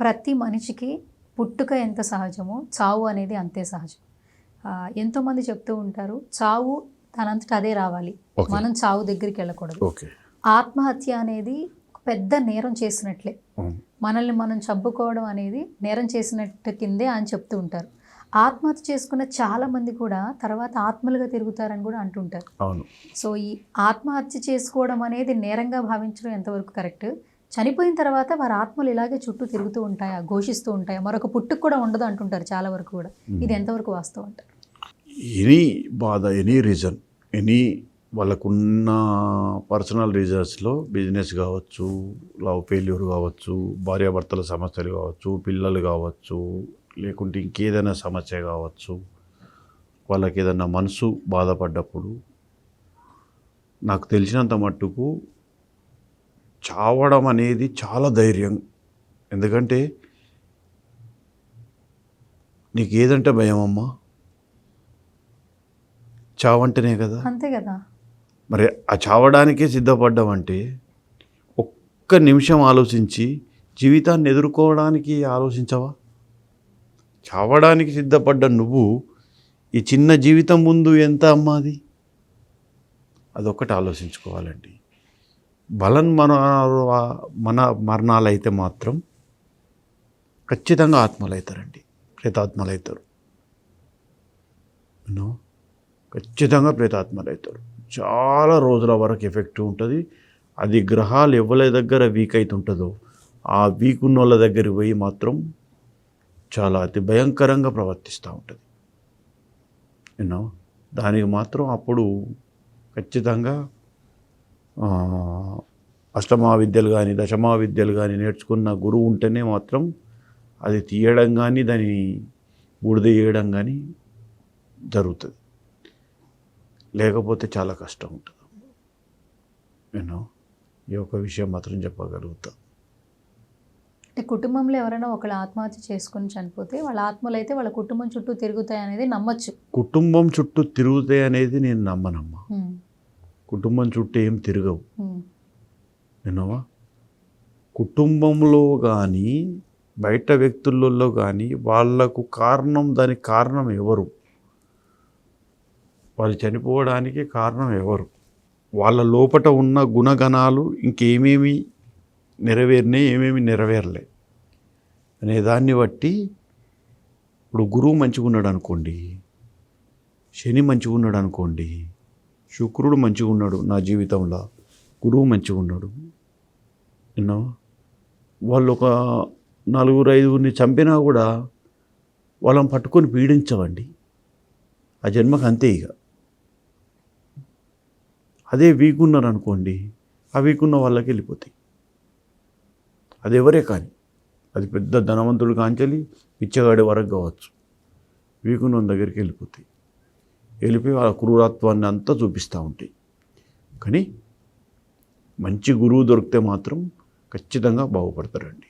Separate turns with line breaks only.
ప్రతి మనిషికి పుట్టుక ఎంత సహజమో చావు అనేది అంతే సహజం. ఎంతోమంది చెప్తూ ఉంటారు చావు తనంతట అదే రావాలి. మనం చావు దగ్గరికి వెళ్ళకూడదు. ఆత్మహత్య అనేది పెద్ద నేరం చేసినట్లే. మనల్ని మనం చంపుకోవడం అనేది నేరం చేసినట్టు కిందే అని చెప్తూ ఉంటారు. ఆత్మహత్య చేసుకున్న చాలా మంది కూడా తర్వాత ఆత్మలుగా తిరుగుతారని కూడా అంటుంటారు
అవును.
సో ఈ ఆత్మహత్య చేసుకోవడం అనేది నేరంగా భావించడం ఎంతవరకు కరెక్ట్? చనిపోయిన తర్వాత వారి ఆత్మలు ఇలాగే చుట్టూ తిరుగుతూ ఉంటాయా ఘోషిస్తూ ఉంటాయా? మరొక పుట్టుకు కూడా ఉండదు అంటుంటారు చాలా వరకు కూడా. ఇది ఎంతవరకు వాస్తవం అంటారు?
ఎనీ బాధ ఎనీ రీజన్ ఎనీ వాళ్ళకున్న పర్సనల్ రీజన్స్లో బిజినెస్ కావచ్చు లవ్ ఫెయిల్యూర్ కావచ్చు భార్యాభర్తల సమస్యలు కావచ్చు పిల్లలు కావచ్చు లేకుంటే ఇంకేదైనా సమస్య కావచ్చు వాళ్ళకి ఏదైనా మనసు బాధపడ్డప్పుడు నాకు తెలిసినంత మట్టుకు చావడం అనేది చాలా ధైర్యం. ఎందుకంటే నీకు ఏదంటే భయం అమ్మా చావంటేనే కదా?
అంతే కదా.
మరి ఆ చావడానికే సిద్ధపడ్డామంటే ఒక్క నిమిషం ఆలోచించి జీవితాన్ని ఎదుర్కోవడానికి ఆలోచించవా? చావడానికి సిద్ధపడ్డ నువ్వు ఈ చిన్న జీవితం ముందు ఎంత అమ్మాది అదొక్కటి ఆలోచించుకోవాలండి. బలన్ మన మన మరణాలు అయితే మాత్రం ఖచ్చితంగా ఆత్మలు అవుతారండి ప్రేతాత్మలు అవుతారు ఖచ్చితంగా ప్రేతాత్మలు అవుతారు చాలా రోజుల వరకు ఎఫెక్ట్ ఉంటుంది. అది గ్రహాలు ఎవరి దగ్గర వీక్ అవుతుంటుందో ఆ వీక్ ఉన్న వాళ్ళ దగ్గరికి పోయి మాత్రం చాలా అతి భయంకరంగా ప్రవర్తిస్తూ ఉంటుంది. యూనో దానికి మాత్రం అప్పుడు ఖచ్చితంగా అష్టమా విద్యలు కానీ దశమా విద్యలు కానీ నేర్చుకున్న గురువు ఉంటేనే మాత్రం అది తీయడం కానీ దాన్ని బూడిద చేయడం కానీ జరుగుతుంది. లేకపోతే చాలా కష్టం ఉంటుంది. నేను ఈ ఒక విషయం మాత్రం చెప్పగలుగుతా.
అంటే కుటుంబంలో ఎవరైనా ఒకళ్ళు ఆత్మహత్య చేసుకొని చనిపోతే వాళ్ళ ఆత్మలు అయితే వాళ్ళ కుటుంబం చుట్టూ తిరుగుతాయి అనేది నమ్మొచ్చు.
కుటుంబం చుట్టూ తిరుగుతాయి అనేది నేను నమ్మనమ్మా. కుటుంబం చుట్టూ ఏం తిరగవు. విన్నావా? కుటుంబంలో కానీ బయట వ్యక్తులలో కానీ వాళ్ళకు కారణం దానికి కారణం ఎవరు? వాళ్ళు చనిపోవడానికి కారణం ఎవరు? వాళ్ళ లోపట ఉన్న గుణగణాలు ఇంకేమేమి నెరవేరినాయి ఏమేమి నెరవేరలే అనే దాన్ని బట్టి ఇప్పుడు గురువు మంచిగా ఉన్నాడు అనుకోండి శని మంచిగా ఉన్నాడు అనుకోండి శుక్రుడు మంచిగా ఉన్నాడు నా జీవితంలో. గురువు మంచిగా ఉన్నాడు. విన్నావా వాళ్ళు ఒక నలుగురు ఐదుగురిని చంపినా కూడా వాళ్ళని పట్టుకొని పీడించవండి. ఆ జన్మకు అంతే ఇక. అదే వీక్ అనుకోండి ఆ వీక్ ఉన్న వాళ్ళకి వెళ్ళిపోతాయి. అది ఎవరే కానీ. అది పెద్ద ధనవంతుడు కాంచలి పిచ్చగాడి వరకు కావచ్చు. వీకున్న దగ్గరికి వెళ్ళిపోతాయి. వెళ్ళిపోయి వాళ్ళ క్రూరత్వాన్ని అంతా చూపిస్తూ ఉంటాయి. కానీ మంచి గురువు దొరికితే మాత్రం ఖచ్చితంగా బాగుపడతారండి.